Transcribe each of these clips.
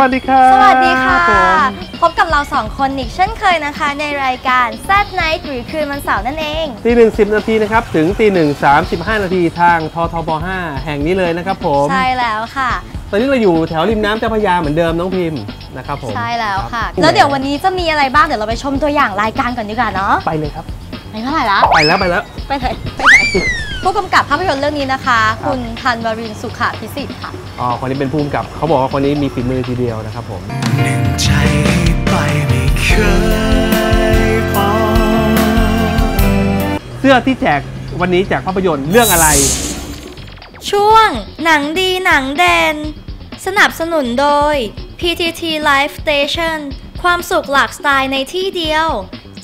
วัสดีครับสวัสดีค่ะผมพบกับเราสองคนอีกเช่นเคยนะคะ ในรายการ s a t Night หรือคืนวันเสาร์นั่นเองตีหนึ่งสิบนาทีนะครับ ถึงตีหนึ่งสามสิบห้านาทีทางททบห้าแห่งนี้เลยนะครับผม ใช่แล้วค่ะ ตอนนี้เราอยู่แถวริมน้ำเจ้าพระยาเหมือนเดิมน้องพิมพ์นะครับผม ใช่แล้วค่ะรับแล้วเดี๋ยววันนี้จะมีอะไรบ้างเดี๋ยวเราไปชมตัวอย่างรายการก่อนดีกว่าเนาะ ไปเลยครับไปเท่าไหร่ละไปแล้วไปแล้ว ไปไหนไปไหน ผู้กำกับภาพยนตร์เรื่องนี้นะคะ คุณธันวรินทร์สุขพิสิทธิ์ค่ะ อ๋อ คนนี้เป็นภูมิกับ เขาบอกว่าคนนี้มีฝีมือทีเดียวนะครับผม หนึ่งใจไปไม่เคยพอ เสื้อที่แจกวันนี้จากภาพยนตร์เรื่องอะไร ช่วงหนังดีหนังเด่นสนับสนุนโดย PTT Life Station ความสุขหลากสไตล์ในที่เดียว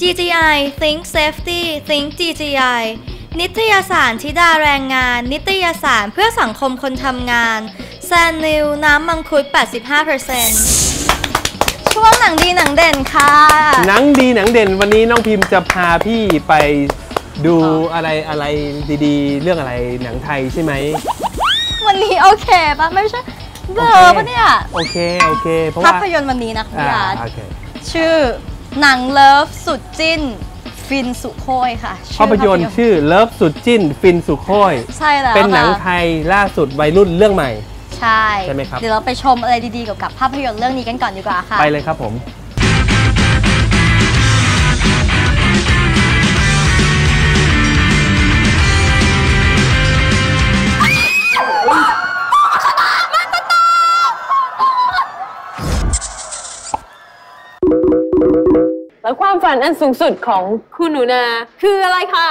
GGI Think Safety Think GGI นิตยสารธิดาแรงงาน นิตยสารเพื่อสังคมคนทำงาน แซนนิว น้ำมังคุด 85%ช่วงหนังดีหนังเด่นค่ะ หนังดีหนังเด่นวันนี้น้องพิมพ์จะพาพี่ไปดูอะไรอะไรดีๆ เรื่องอะไรหนังไทยใช่ไหม วันนี้โอเคปะไม่ใช่เบลอปะเนี่ย โอเค โอเค เพราะภาว่าพยนตร์วันนี้นะคุณอ่าพี่อาร์ตโอเคชื่อหนังเลิฟสุดจิ้น ฟินสุโคยค่ะชื่อภาพยนตร์ชื่อเลิฟสุดจิ้น ฟินสุโคยใช่แล้วเป็นหนังค่ะไทยล่าสุดวัยรุ่นเรื่องใหม่ ใช่ใช่ไหมครับเดี๋ยวเราไปชมอะไรดีๆเกี่ยวกับภาพยนตร์เรื่องนี้กันก่อนดีกว่าค่ะ ไปเลยครับผม ฝันอันสูงสุดของคุณหนูนา คืออะไรคะ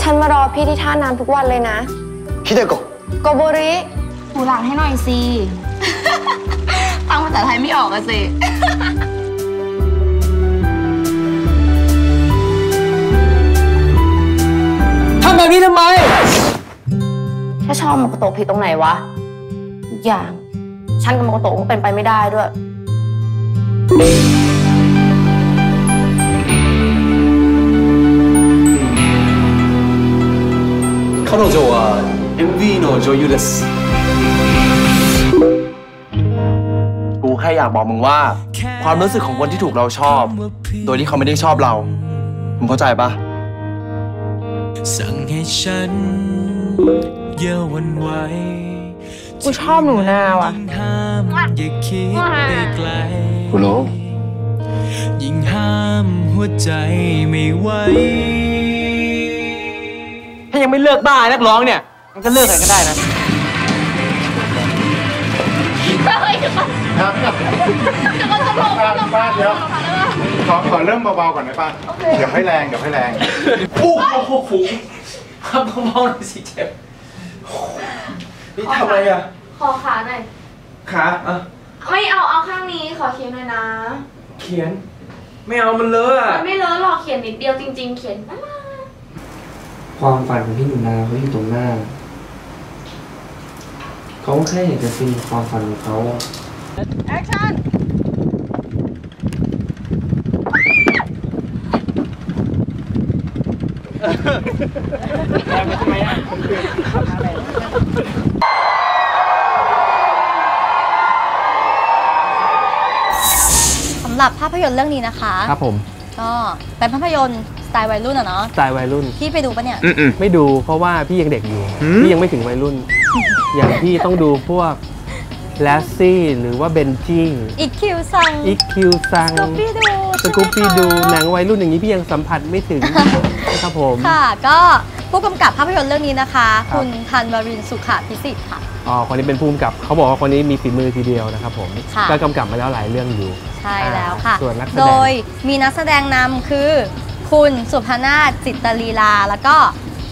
ฉันมารอพี่ที่ท่าน้ำทุกวันเลยนะคิดเด็กโกโบริหูหลังให้หน่อยสิฟังภาษาไทยไม่ออกอะสิทำแบบนี้ทำไม ถ้าชอบมากโตะผิดตรงไหนวะอีกอย่าง ฉันกับมากโตะก็เป็นไปไม่ได้ด้วย 彼女は MV の女優です กูแค่อยากบอกมึงว่า ความรู้สึกของคนที่ถูกเราชอบ โดยที่เขาไม่ได้ชอบเรา มึงเข้าใจปะ สั่งให้ฉันอย่าหวันไหว กูชอบหนูนาว่ะ ยิ่งห้ามอย่าคิดไปไกล กูรู้ ยิ่งห้ามหัวใจไม่ไหว ถ้า ยังไม่เลิกบ้านักร้องเนี่ย มันก็เลิกกันก็ได้นะป้าเดี๋ยวขอขอเริ่มเบาๆก่อนนะป้าเดี๋ยวให้แรงเดี๋ยวให้แรงปุ๊บโอ้โหฝูงครับเบาๆหน่อยสิเจ็บนี่ทำอะไรอะขอขาหน่อยขาอะไม่เอาเอาข้างนี้ขอเขียนหน่อยนะ เขียน ไม่เอามันเลอะอะมันไม่เลอะหรอกเขียนนิดเดียวจริง ๆ เขียนบ้า ความฝันของพี่หนูนาเขาอยู่ตรงหน้า เขาแค่อยากจะเป็นความฝันของเขาสำหรับภาพยนตร์เรื่องนี้นะคะ ครับผม ก็เป็นภาพยนตร์สไตล์วัยรุ่นอะเนาะสไตล์วัยรุ่น พี่ไปดูปะเนี่ยไม่ดูเพราะว่าพี่ยังเด็กอยู่พี่ยังไม่ถึงวัยรุ่น อย่างพี่ต้องดูพวกแลสซี่หรือว่าเบนจี้อีกคิวซังอีคิวซังสกูปปี้ดูสกูปปี้ดูหนังวัยรุ่นอย่างนี้พี่ยังสัมผัสไม่ถึงนะครับผม ค่ะ ก็ผู้กำกับภาพยนตร์เรื่องนี้นะคะ ครับ คุณธันวรินทร์สุขพิสิทธิ์ค่ะ อ๋อคนนี้เป็นภูมิกับเขาบอกว่าคนนี้มีฝีมือทีเดียวนะครับผมค่ะ ก็กำกับมาแล้วหลายเรื่องอยู่ ใช่แล้วค่ะ ส่วนนักแสดง โดยมีนักแสดงนำคือ คุณสุภนาถจิตตลีลา แล้วก็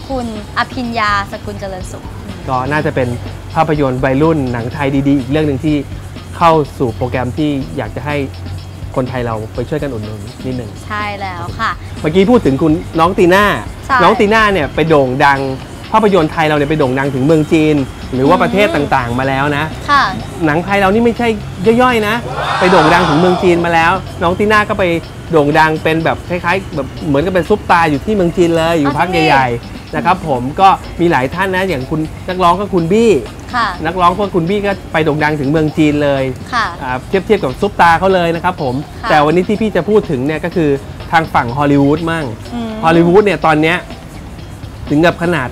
คุณอภิญญาสกุลเจริญสุข ก็น่าจะเป็นภาพยนตร์วัยรุ่นหนังไทยดีๆ อีกเรื่องหนึ่งที่เข้าสู่โปรแกรมที่อยากจะให้คนไทยเราไปช่วยกันอุดหนุนนิดหนึ่ง ใช่แล้วค่ะ เมื่อกี้พูดถึงคุณน้องตีน่า ใช่ น้องตีน่าเนี่ยไปโด่งดัง ภาพยนตร์ไทยเราเนี่ยไปโด่งดังถึงเมืองจีน หรือว่าประเทศต่างๆมาแล้วนะ ค่ะ หนังไทยเรานี่ไม่ใช่ย่อยๆนะ ไปโด่งดังถึงเมืองจีนมาแล้ว น้องตีน่าก็ไปโด่งดังเป็นแบบคล้ายๆแบบเหมือนกับเป็นซุปตาร์อยู่ที่เมืองจีนเลยอยู่อ๋อพักจริงดิใหญ่ๆนะครับผมก็มีหลายท่านนะอย่างคุณนักร้องก็คุณบี้ ค่ะ นักร้องพวกคุณบี้ก็ไปโด่งดังถึงเมืองจีนเลยค่ะ อ่าเทียบเทียบกับซุปตาร์เขาเลยนะครับผม ค่ะ แต่วันนี้ที่พี่จะพูดถึงเนี่ยก็คือทางฝั่งฮอลลีวูดมั่ง อืม ฮอลลีวูดเนี่ยตอนเนี้ยถึงกับขนาด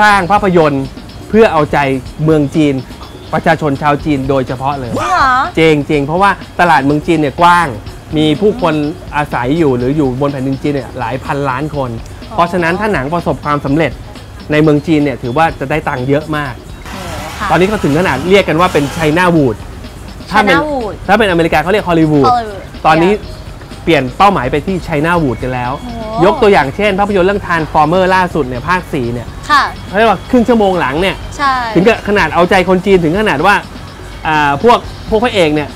สร้างภาพยนตร์เพื่อเอาใจเมืองจีน ประชาชนชาวจีนโดยเฉพาะเลย จริงเหรอ เจงเจงเพราะว่าตลาดเมืองจีนเนี่ยกว้าง มีผู้คนอาศัยอยู่หรืออยู่บนแผ่นดินจีนเนี่ยหลายพันล้านคน เพราะฉะนั้นถ้าหนังประสบความสำเร็จในเมืองจีนเนี่ยถือว่าจะได้ตังค์เยอะมาก ค่ะ ตอนนี้ก็ถึงขนาดเรียกกันว่าเป็นไชน่าวูดถ้าเป็น China Wood ถ้าเป็นอเมริกาเขาเรียกฮอลลีวูด Hollywood ตอนนี้เปลี่ยนเป้าหมายไปที่ไชน่าวูดกันแล้วโอ้ยกตัวอย่างเช่น ภาพยนตร์เรื่องทานฟอร์เมอร์ล่าสุดเนี่ยภาค4เนี่ยค่ะเขาเรียกว่าครึ่งชั่วโมงหลังเนี่ยใช่ถึงกับขนาดเอาใจคนจีนถึงขนาดว่าอ่าพวกพวกพระเอกเนี่ย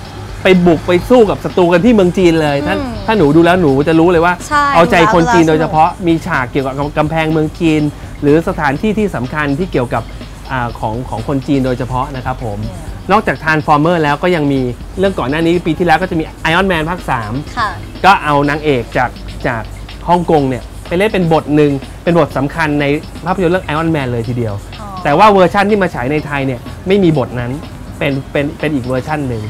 ไปบุกไปสู้กับศัตรูกันที่เมืองจีนเลย ถ้าอืมถ้าหนูดูแล้วหนูจะรู้เลยว่าใช่เอาใจคนจีนดูแล้วโดยเฉพาะมีฉากเกี่ยวกับกำแพงเมืองจีน หรือสถานที่ที่สำคัญที่เกี่ยวกับอาของของคนจีนโดยเฉพาะนะครับผม นอกจากทานฟอร์เมอร์แล้วก็ยังมีเรื่องก่อนหน้านี้ปีที่แล้วก็จะมีไอออนแมนภาค3ค่ะ ก็เอานางเอกจากจากฮ่องกงเนี่ยไปเล่นเป็นบทหนึ่งเป็นบทสำคัญในภาพยนตร์เรื่องไอออนแมนเลยทีเดียว อ๋อ แต่ว่าเวอร์ชั่นที่มาฉายในไทยเนี่ยไม่มีบทนั้นเป็นเป็นเป็นอีกเวอร์ชั่นหนึ่ง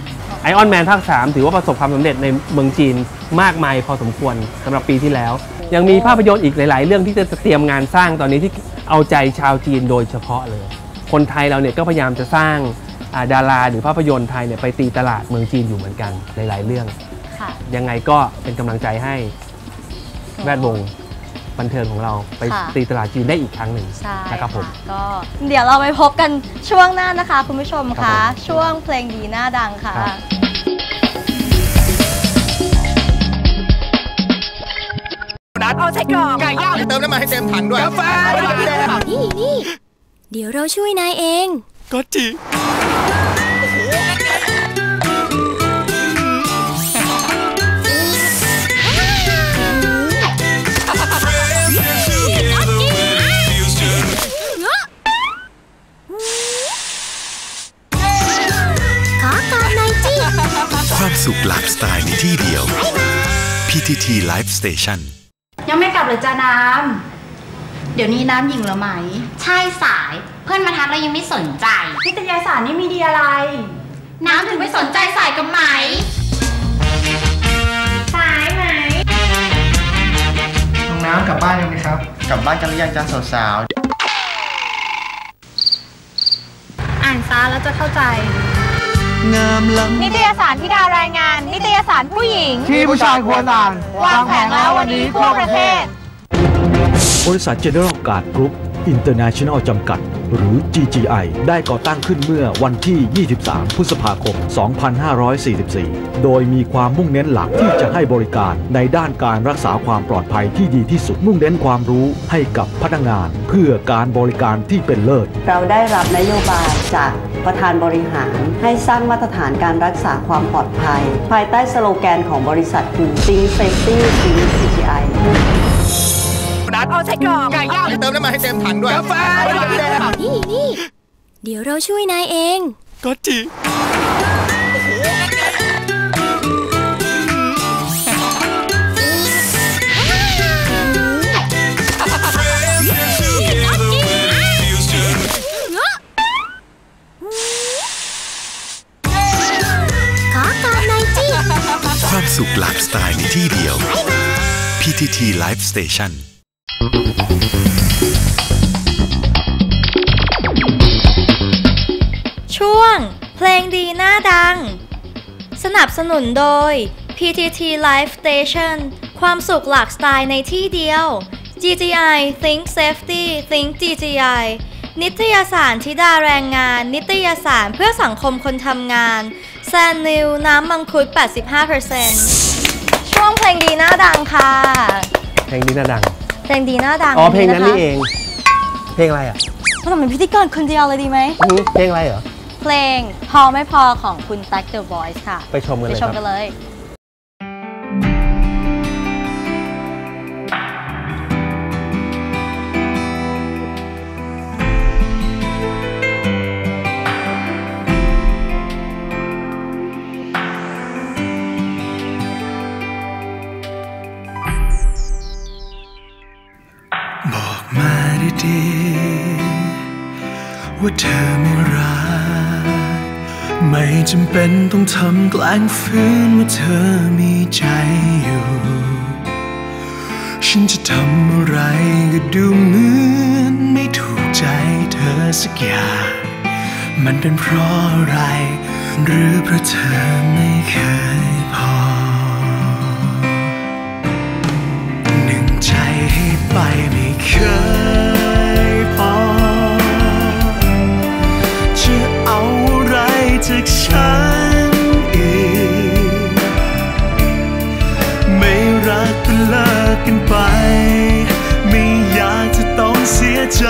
ไอออนแมนภาค3ถือว่าประสบความสำเร็จในเมืองจีนมากมายพอสมควรสำหรับปีที่แล้ว ยังมีภาพยนตร์อีกหลาย ๆ เรื่องที่จะเตรียมงานสร้างตอนนี้ที่เอาใจชาวจีนโดยเฉพาะเลย คนไทยเราเนี่ยก็พยายามจะสร้างอ่า ดาราหรือภาพยนตร์ไทยเนี่ยไปตีตลาดเมืองจีนอยู่เหมือนกันหลายๆเรื่อง ค่ะ ยังไงก็เป็นกำลังใจให้แวดวงบันเทิงของเราไปค่ะ ตีตลาดจีนได้อีกครั้งหนึ่งใช่นะครับผมะก็เดี๋ยวเราไปพบกันช่วงหน้านะคะ คุณผู้ชมครัคะ บผมช่วงเพลงดีหน้าดังค่ะ ครับนี่นี่ เดี๋ยวเราช่วยนายเอง ก็จีข สุขหลากสไตล์ในที่เดียว PTT Live Station ยังไม่กลับเลยจ้าน้ำ เดี๋ยวนี้น้ำหญิงเหรอไหม ใช่สาย เพื่อนมาทักแล้วยังไม่สนใจ นิตยสารนี่มีดีอะไร น้ำถึงไม่สนใจสายกับไหม สายไหมน้องน้ำกลับบ้านกันไหมครับ กลับบ้านกันหรือยังจ้าสาวอ่านซาแล้วจะเข้าใจ งามล้ำนิตยสารที่ดารายงาน นิตยสารผู้หญิง ที่ผู้ชายควรอ่านวางแผงแล้ววันนี้ทั่วประเทศ บริษัท General Guard Group International จำกัด หรือ GGI ได้ก่อตั้งขึ้นเมื่อวันที่ 23 พฤษภาคม 2544 โดยมีความมุ่งเน้นหลักที่จะให้บริการในด้านการรักษาความปลอดภัยที่ดีที่สุด มุ่งเน้นความรู้ให้กับพนักงาน เพื่อการบริการที่เป็นเลิศ เราได้รับนโยบายจาก ประธานบริหาร ให้สร้างมาตรฐานการรักษาความปลอดภัย ภายใต้สโลแกนของบริษัทคือ Think Safety Think CGI เติมน้ำมันให้เต็มถังด้วยนี่นี่เดี๋ยวเราช่วยนายเอง ก็จีข สุขหลากสไตล์ในที่เดียว PTT Live Station ช่วง เพลงดีหน้าดัง สนับสนุนโดย PTT Live Station ความสุขหลากสไตล์ในที่เดียว GGI Think Safety Think GGI นิตยสารธิดาแรงงาน นิตยสารเพื่อสังคมคนทำงาน แซนนิวน้ำมังคุด 85%ช่วงเพลงดีหน้าดังค่ะ เพลงนี้น่าดัง เพลงดีหน้าดังอ๋อเพลงนั้นะคะนี่เอง เพลงอะไรอะเราทำเป็นพิธีกรคนเดียวเลยดีไหม อืมเพลงอะไรเหรอ เพลงพอไม่พอของคุณตั๊กเดอะบอยส์ค่ะ ไปชมกันไปเลยชคมรับ กันเลย ว่าเธอไม่รักไม่จำเป็นต้องทำแกล้งฝืนว่าเธอมีใจอยู่ ฉันจะทำอะไรก็ดูเหมือนไม่ถูกใจเธอสักอย่าง มันเป็นเพราะอะไร หรือเพราะเธอไม่เคยพอ หนึ่งใจให้ไปไม่เคย จากฉันอีก ไม่รักก็เลิกกันไป ไม่อยากจะต้องเสียใจ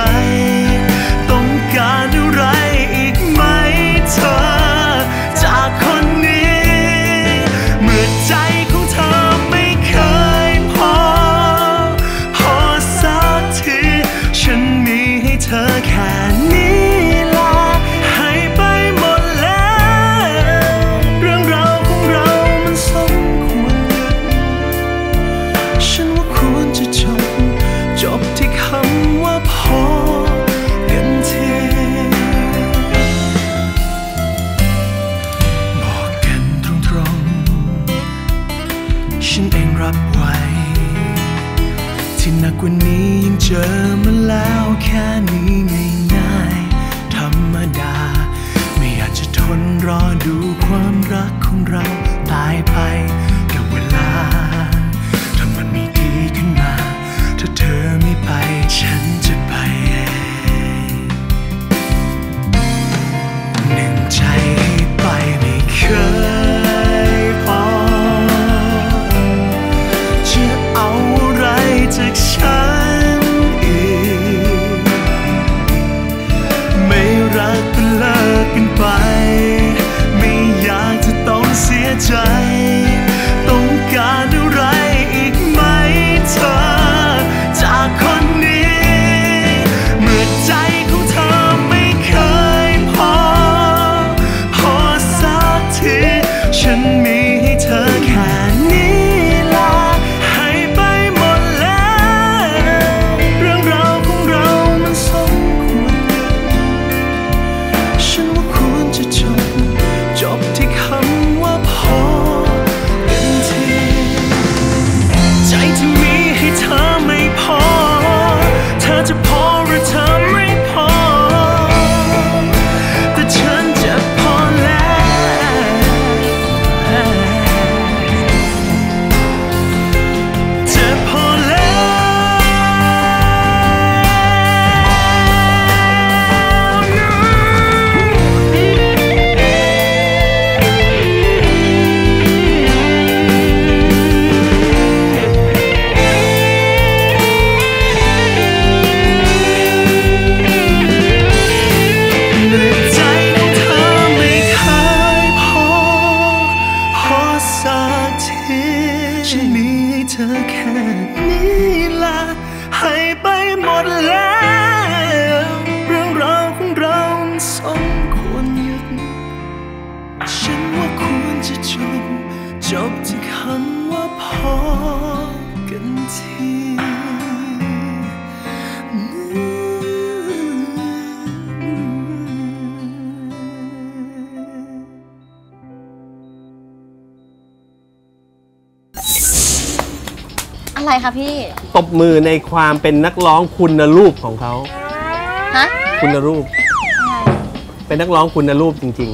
ายไป อะไรคะพี่ ตบมือในความเป็นนักร้องคุณรูปของเขาฮะคุณรูป เป็นนักร้องคุณรูปจริง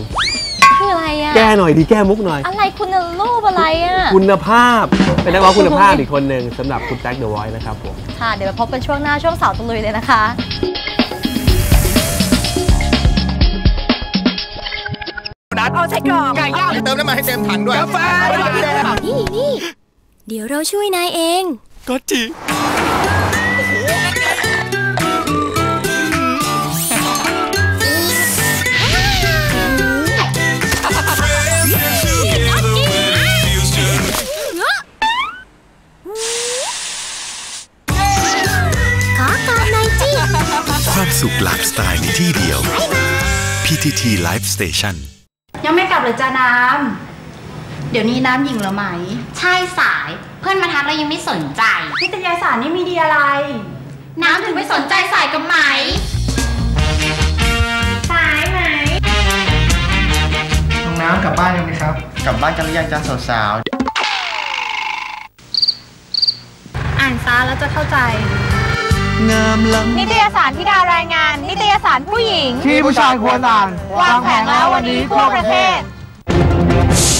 คืออะไรอะๆ แก้หน่อยดีแก้มุกหน่อย อะไรคุณรูปอะไรอะคุณภาพ เป็นนักร้องคุณภาพอีกคนหนึ่งสำหรับคุณแจ็คเดอะไวท์นะครับผม ค่ะ เดี๋ยวไปพบกันช่วงหน้าช่วงเสาร์ตะลุยเลยนะคะนัดเอาใส่กล่องไก่ย่างเติมน้ำมันให้เต็มถังด้วย กาแฟ นี่นี่ เดี๋ยวเราช่วยนายเอง ก็จริงความสุขหลากสไตล์ในที่เดียว PTT Live Station ยังไม่กลับเลยจ้าน้ำ เดี๋ยวนี้น้ำหญิงเหรอไหม ใช่สา เพื่อนมาทักแล้วยังไม่สนใจ นิตยสารนี่มีดีอะไร น้ำถึงไม่สนใจสายกับไหม สายไหม น้องน้ำกลับบ้านกันไหมครับ กลับบ้านกันหรือยังจ้าสาวอ่านซะแล้วจะเข้าใจๆงามล้ำนิตยสารที่ดารายงาน นิตยสารผู้หญิง ที่ผู้ชายควรอ่านวางแผงแล้ววันนี้ทั่วประเทศ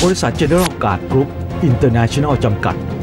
บริษัท General Guard Group International จำกัด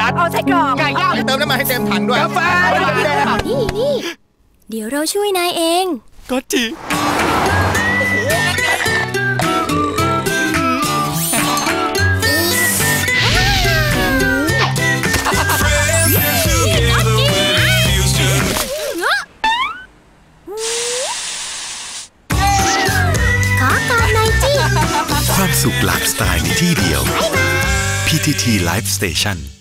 นัดเอาใส่กล่องไก่ย่างเติมน้ำมันให้เต็มถังด้วยกาแฟนี่นี่เดี๋ยวเราช่วยนายเอง ก็จีขอก่อนนายจี้ความสุขหลากสไตล์ในที่เดียว PTT Live Station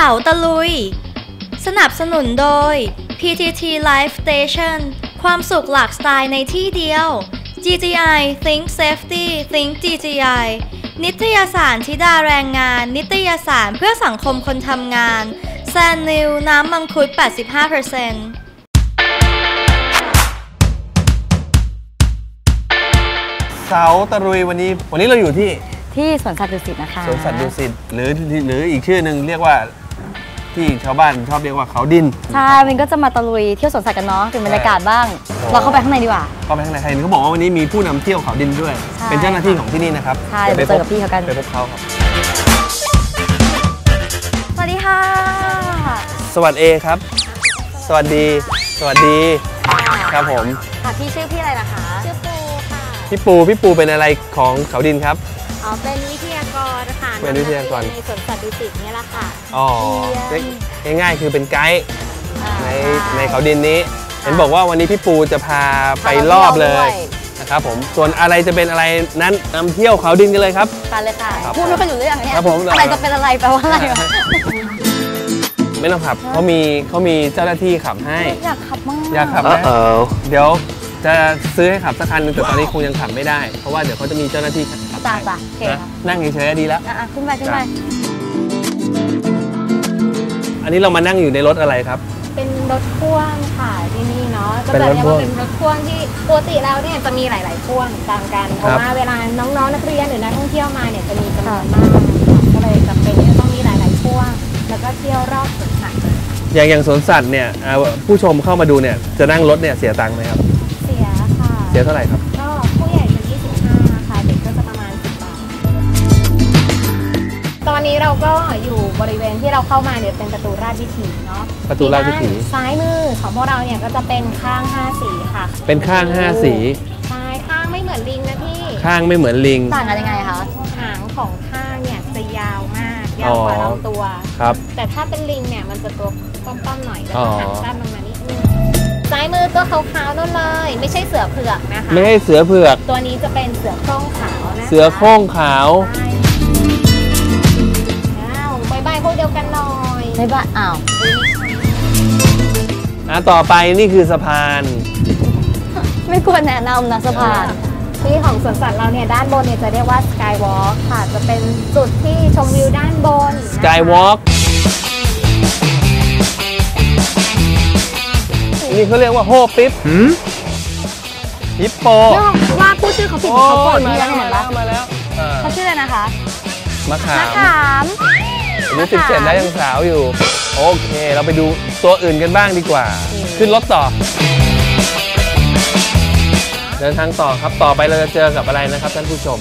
สาตะลุย สนับสนุนโดย PTT Live Station ความสุขหลากสไตล์ในที่เดียว GGI Think Safety Think GGI นิตยสารธิดาแรงงาน นิตยสารเพื่อสังคมคนทำงานแซนนิวน้ำมังคุด 85%เสาตะรุยวันนี้ วันนี้เราอยู่ที่ที่สวนสัตว์ดุสิตนะคะสวนสัตว์ดุสิตหรือหรืออีกชื่อหนึ่งเรียกว่า ที่ชาวบ้านชอบเรียกว่าเขาดินใช่มันก็จะมาตะลุยเที่ยวสวนสัตว์กันเนาะเป็นบรรยากาศบ้าง เราเข้าไปข้างในดีกว่าก็ไปข้างในเห็นเขาบอกว่าวันนี้มีผู้นำเที่ยวเขาดินด้วยใช่เป็นเจ้าหน้าที่ของที่นี่นะครับใช่เดี๋ยวไปเจอกับพี่เขากันไปพบเขาครับสวัสดีค่ะ สวัสดีครับ สวัสดี สวัสดีครับผมค่ะพี่ชื่อพี่อะไรนะคะ ชื่อปูค่ะ พี่ปูพี่ปูเป็นอะไรของเขาดินครับอ๋อเป็นวิทยากรค่ะ เป็นวิทยากร ในสวนสัตว์ดุสิตนี่แหละค่ะ อ๋อเรียน ง่ายๆคือเป็นไกด์ในในเขาดินนี้ เห็นบอกว่าวันนี้พี่ปูจะพาไปรอบเลยนะครับผมส่วนอะไรจะเป็นอะไรนั้นนำเที่ยวเขาดินกันเลยครับ ไปเลยค่ะ ครับพูดไม่ค่อยรู้เรื่องเนี่ยครับผม อะไรจะเป็นอะไรแปลว่าอะไรวะไม่ต้องขับเขามีเขามีเจ้าหน้าที่ขับให้ อยากขับมากอยากขับไหมเดี๋ยวจะซื้อให้ขับสักคันหนึงแต่ตอนนี้คงยังขับไม่ได้ เพราะว่าเดี๋ยวเขาจะมีเจ้าหน้าที่ขับ จ้าจ้าโอเคนะค่ะนั่งเฉยๆดีแล้ว อะๆขึ้นไปขึ้นไปอันนี้เรามานั่งอยู่ในรถอะไรครับ เป็นรถพ่วงค่ะที่นี่เนาะก็เป็นจะรถเรียกพ่วว่างเป็นรถพ่วงที่ปกติแล้วเนี่ยจะมีหลาย ๆ พ่วงตามกันเพครัราะบว่าเวลาน้องๆนักเรียนหรือนักท่องเที่ยวมาเนี่ยจะมีจำนวนมากก็เลยจำเป็นที่จะต้องมีหลาย ๆ พ่วง แล้วก็เที่ยวรอบสวนสัตว์อย่างอย่างสวนสัตว์เนี่ยเอ่อผู้ชมเข้ามาดูเนี่ยจะนั่งรถเนี่ยเสียตังค์ไหมครับ เสียค่ะ เสียเท่าไหร่ครับ อนนี้เราก็อยู่บริเวณที่เราเข้ามาเนี่ยเป็นประตูราชวิถีเนาะประตูราชวิถีที่ด้นซ้ายมือของพวกเราเนี่ยก็จะเป็นข้างห้าสีค่ะเป็นข้างห้าสี ใช่ข้างไม่เหมือนลิงนะพี่ข้างไม่เหมือนลิง ต่างกันยังไงคะหางของข้างเนี่ยจะยาวมากยาวกว่าอ๋อ ลำตัว ครับ แต่ถ้าเป็นลิงเนี่ยมันจะตัวป้อมๆหน่อยแล้วอ๋ก็อหางสั้นลงมานิดนึงซ้ายมือตัวขาวๆนั่นเลย ไม่ใช่เสือเผือกนะคะ ไม่ให้เสือเผือก ตัวนี้จะเป็นเสือโคร่งขาวนะคะเสือโคร่งขาวอ้ อยไม่บ้าอ้าวอะต่อไปนี่คือสะพาน ไม่ควรแนะนำนะสะพาน ที่ของสวนสัตว์เราเนี่ยด้านบนเนี่ยจะเรียกว่าสกายวอล์กค่ะ จะเป็นจุดที่ชมวิวด้านบน Skywalk นี่เขาเรียกว่าโฮปิ๊บฮิปโปว่าพูดชื่อเขาผิดเขาโกรธพี่แล้วเห็นปะมาแล้วอ่าเขาชื่ออะไรนะคะมะขามถาม อายุสิบเจ็ดแล้วยังสาวอยู่ โอเค เราไปดูตัวอื่นกันบ้างดีกว่า ขึ้นรถต่อ เดินทางต่อครับต่อไปเราจะเจอกับอะไรนะครับท่านผู้ชม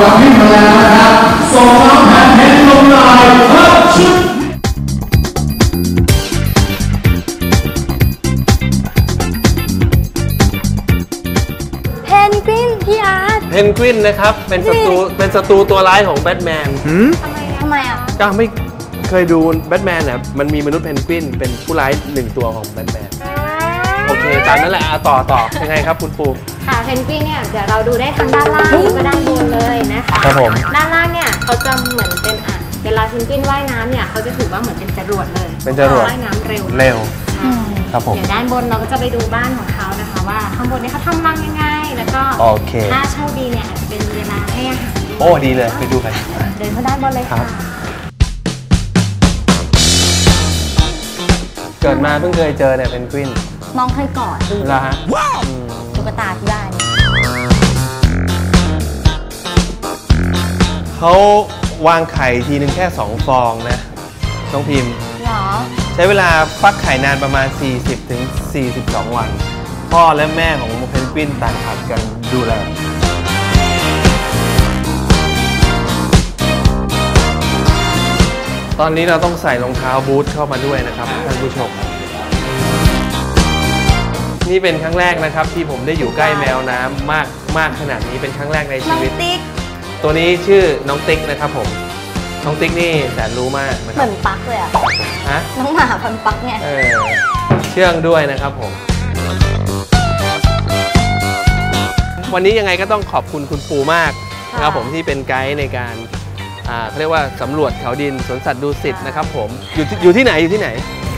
ออง วินนะครับ เป็นศัตรูเป็นศัตรูตัวร้ายของแบทแมนทำไมอะ ก็ไม่เคยดูแบทแมนเนี่ยมันมีมนุษย์เพนกวินเป็นผู้ร้ายหนึ่งตัวของแบทแมนโอเคตามนั้นแหละอะต่อต่อยังไงครับคุณปู ค่ะเพนกวินเนี่ยเดี๋ยวเราดูได้ทั้งด้านล่างแล้วก็ด้านบนเลยนะคะครับผม ด้านล่างเนี่ยเขาจะเหมือนเป็นอะเวลาเพนกวินว่ายน้ำเนี่ยเขาจะถือว่าเหมือนเป็นจรวดเลยเป็นจรวด ว่ายน้ำเร็วเร็วครับผม เดี๋ยวด้านบนเราก็จะไปดูบ้านของเขานะคะว่าข้างบนเนี่ยเขาทำรังยังไง แล้วก็โอเค ถ้าโชคดีเนี่ยอาจ จะเป็นเวลาให้อาหารโอ้ดีเลยไปดูกัน เดินเข้าด้านบนเลยครัค่ะ บ เกิดมาเพิ่งเคยเจอเนี่ยเพนกวินน้องเคยกอดดูแล้วฮะตุ๊กตาที่บ้านเขาวางไข่ทีนึงแค่ 2 ฟองนะน้องพิมพ์เหรอใช้เวลาฟักไข่นานประมาณ 40ถึง42 วัน พ่อและแม่ของเพนกวินต่างผัดกันดูแล ตอนนี้เราต้องใส่รองเท้าบูทเข้ามาด้วยนะครับท่านผู้ชม นี่เป็นครั้งแรกนะครับ ที่ผมได้อยู่ใกล้แมวน้ำมากมากขนาดนี้เป็นครั้งแรกในน้ชีองวิต ติ๊กตัวนี้ชื่อน้องติ๊กนะครับผม น้องติ๊กนี่แสนรู้มากนะเหครัมืบอนปักเลยอะฮะ น้องหมาพันปักไงเออเชื่องด้วยนะครับผม วันนี้ยังไงก็ต้องขอบคุณคุณปูมากนะครับผมที่เป็นไกด์ในการอ่า เขาเรียกว่าสำรวจเขาดินสวนสัตว์ดูสิตนะครับผมอยู่ที่อยู่ที่ไหนอยู่ที่ไหน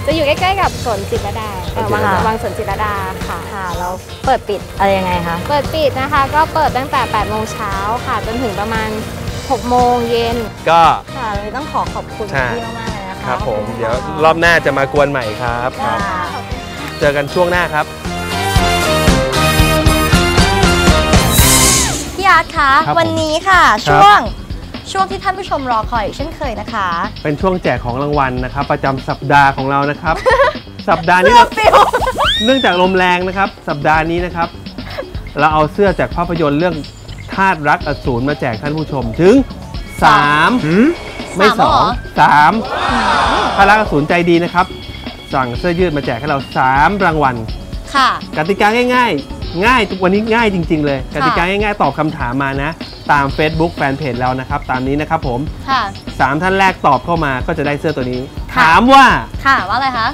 จะอยู่ใกล้ๆกับสวนจิตรลดาเอ่อวังโอเควังสวนจิตรลดาค่ะ ค่ะแล้วเปิดปิดอะไรยังไงคะเปิดปิดนะคะ ก็เปิดตั้งแต่8โมงเช้าค่ะ จนถึงประมาณ6โมงเย็น ก็ ค่ะเลยต้องขอขอบคุณใช่ พี่มากๆเลยนะคะครับผมขอณเดี๋ยวค่ะรอบหน้าจะมากวนใหม่ครับค่ะเจอกันช่วงหน้าครับ พี่อาร์ตคะครับผมวันนี้ค่ะ ครับ ช่วง ช่วงที่ท่านผู้ชมรอคอยอีกเช่นเคยนะคะ เป็นช่วงแจกของรางวัลนะครับ ประจำสัปดาห์ของเรานะครับ สัปดาห์นี้เราเนื่องจากลมแรงนะครับ สัปดาห์นี้นะครับ เราเอาเสื้อจากภาพยนตร์เรื่องธาตุรักอสูรมาแจกท่านผู้ชมถึง3ไม่สามเหรอ2 3ถ้ารักอสูรใจดีนะครับ สั่งเสื้อยืดมาแจกให้เรา3รางวัลค่ะกติกาง่าย ๆ ง่ายทุกวันนี้ง่ายจริง ๆ เลยกติกาง่ายๆตอบคำถามมานะ ตาม Facebook แฟนเพจเรานะครับ ตามนี้นะครับผมค่ะ3ท่านแรกตอบเข้ามาก็จะได้เสื้อตัวนี้ ค่ะ ถามว่าค่ะว่าอะไรคะ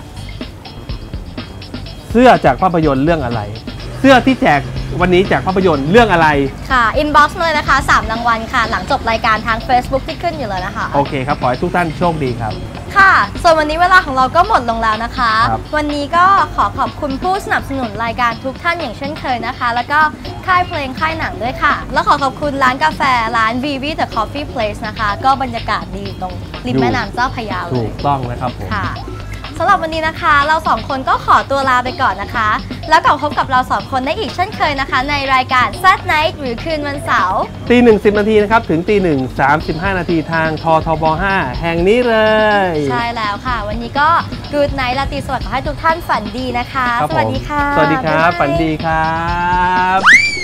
เสื้อจากภาพยนตร์เรื่องอะไร เสื้อที่แจกวันนี้จากภาพยนตร์เรื่องอะไร ค่ะ inbox มาเลยนะคะ 3 รางวัลค่ะ หลังจบรายการทาง Facebook ที่ขึ้นอยู่เลยนะคะ โอเคครับ ขอให้ทุกท่านโชคดีครับ ค่ะ ส่วนวันนี้เวลาของเราก็หมดลงแล้วนะคะครับวันนี้ก็ขอขอบคุณผู้สนับสนุนรายการทุกท่านอย่างเช่นเคยนะคะ แล้วก็ค่ายเพลงค่ายหนังด้วยค่ะ แล้วขอขอบคุณร้านกาแฟร้าน v v The Coffee Place นะคะ ก็บรรยากาศดีตรงริมแม่น้ำเจ้าพระยาเลถูยกต้องนะครับผมค่ะ สำหรับวันนี้นะคะ เราสองคนก็ขอตัวลาไปก่อนนะคะ แล้วกลับพบกับเราสองคนได้อีกเช่นเคยนะคะ ในรายการ Sad Night หรือคืนวันเสาร์ตีหนึ่งสิบนาทีนะครับ ถึงตีหนึ่งสามสิบห้านาทีทางททบ5แห่งนี้เลย ใช่แล้วค่ะ วันนี้ก็ Good Night ราตรีสวัสดิ์ขอให้ทุกท่านฝันดีนะคะ ครับสวัสดีผมค่ะสวัสดีครับบ๊ายบายฝันดีครับ